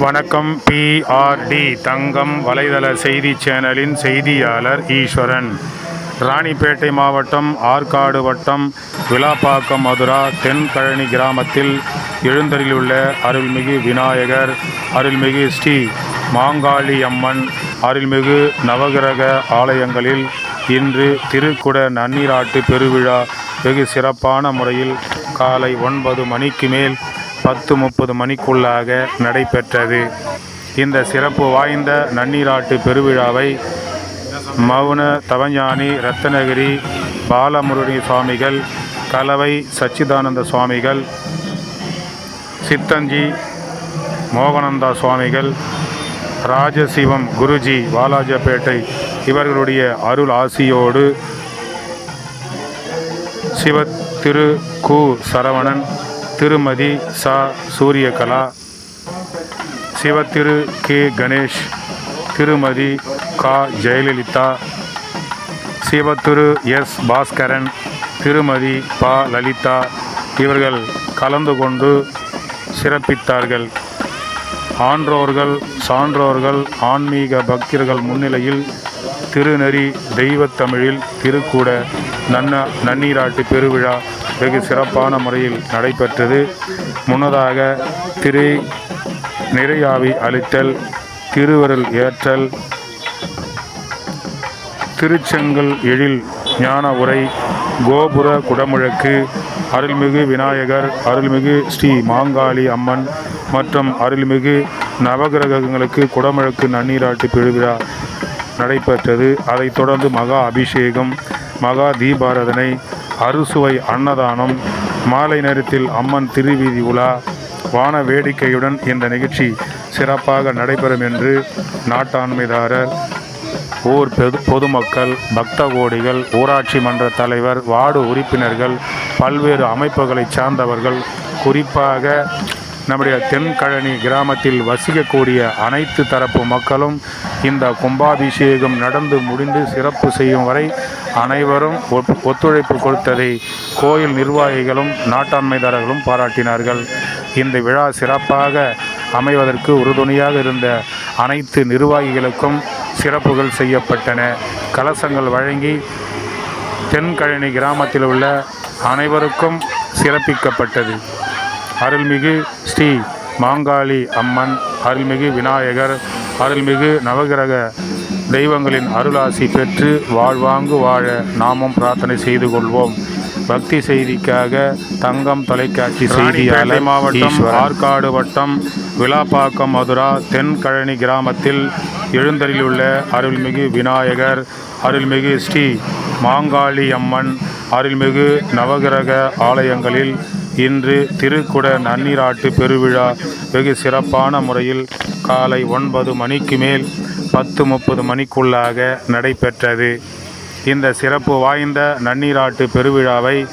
வணக்கம் பிஆர்டி தங்கம் வலைதள செய்தி சேனலின் செய்தியாளர் ஈஸ்வரன். ராணிப்பேட்டை மாவட்டம் ஆற்காடு வட்டம் விலாப்பாக்கம் மதுரா தென்கழனி கிராமத்தில் எழுந்தரிலுள்ள அருள்மிகு விநாயகர் அருள்மிகு ஸ்ரீ மாங்காளி அம்மன் அருள்மிகு நவகிரக ஆலயங்களில் இன்று திருக்குட நன்னீராட்டு பெருவிழா வெகு சிறப்பான முறையில் காலை ஒன்பது மணிக்கு மேல் பத்து முப்பது மணிக்குள்ளாக நடைபெற்றது. இந்த சிறப்பு வாய்ந்த நன்னீராட்டு பெருவிழாவை மௌன தவஞானி ரத்னகிரி பாலமுருகி சுவாமிகள் கலவை சச்சிதானந்த சுவாமிகள் சித்தஞ்சி மோகனந்தா சுவாமிகள் ராஜசிவம் குருஜி வாலாஜப்பேட்டை இவர்களுடைய அருள் ஆசியோடு சிவ திரு கு சரவணன் திருமதி சா. சூரியகலா சிவத்திரு கே. கணேஷ் திருமதி கா. ஜெயலலிதா சிவத்திரு எஸ். பாஸ்கரன் திருமதி ப. லலிதா இவர்கள் கலந்து கொண்டு சிறப்பித்தார்கள். ஆன்றோர்கள் சான்றோர்கள் ஆன்மீக பக்தர்கள் முன்னிலையில் திருநெறி தெய்வத்தமிழில் திருக்கூட நன்ன நன்னீராட்டு பெருவிழா வெகு சிறப்பான முறையில் நடைபெற்றது. முன்னதாக திரு நிறையாவி அளித்தல் திருவருள் ஏற்றல் திருச்செங்கல் எழில் ஞான உரை கோபுர குடமுழக்கு அருள்மிகு விநாயகர் அருள்மிகு ஸ்ரீ மாங்காளி அம்மன் மற்றும் அருள்மிகு நவகிரகங்களுக்கு குடமுழக்கு நன்னீராட்டு பெருவிழா நடைபெற்றது. அதைத் தொடர்ந்து மகா அபிஷேகம் மகா தீபாரதனை அறுசுவை அன்னதானம் மாலை நேரத்தில் அம்மன் திருவீதி உலா வான வேடிக்கையுடன் இந்த நிகழ்ச்சி சிறப்பாக நடைபெறும் என்று நாட்டாண்மைதாரர் ஊர் பெது பொதுமக்கள் பக்த கோடிகள் ஊராட்சி மன்ற தலைவர் வார்டு உறுப்பினர்கள் பல்வேறு அமைப்புகளைச் சார்ந்தவர்கள் குறிப்பாக நம்முடைய தென்கழனி கிராமத்தில் வசிக்கக்கூடிய அனைத்து தரப்பு மக்களும் இந்த கும்பாபிஷேகம் நடந்து முடிந்து சிறப்பு செய்யும் வரை அனைவரும் ஒத்துழைப்பு கொடுத்ததை கோயில் நிர்வாகிகளும் நாட்டாண்மைதாரர்களும் பாராட்டினார்கள். இந்த விழா சிறப்பாக அமைவதற்கு உறுதுணையாக இருந்த அனைத்து நிர்வாகிகளுக்கும் சிறப்புகள் செய்யப்பட்டன. கலசங்கள் வழங்கி தென்கழனி கிராமத்தில் உள்ள அனைவருக்கும் சிறப்பிக்கப்பட்டது. அருள்மிகு ஸ்ரீ மாங்காளி அம்மன் அருள்மிகு விநாயகர் அருள்மிகு நவகிரக தெய்வங்களின் அருளாசி பெற்று வாழ்வாங்கு வாழ நாமும் பிரார்த்தனை செய்து கொள்வோம். பக்தி செய்திக்காக தங்கம் தொலைக்காட்சி செய்தியாளர் மாவட்டம் ஆற்காடு வட்டம் விலாப்பாக்கம் மதுரா தென்கழனி கிராமத்தில் எழுந்தருளியுள்ள அருள்மிகு விநாயகர் அருள்மிகு ஸ்ரீ மாங்காளி அம்மன் அருள்மிகு நவகிரக ஆலயங்களில் இன்று திருக்குட நன்னீராட்டு பெருவிழா வெகு சிறப்பான முறையில் காலை ஒன்பது மணிக்கு மேல் பத்து முப்பது மணிக்குள்ளாக நடைபெற்றது. இந்த சிறப்பு வாய்ந்த நன்னீராட்டு பெருவிழாவை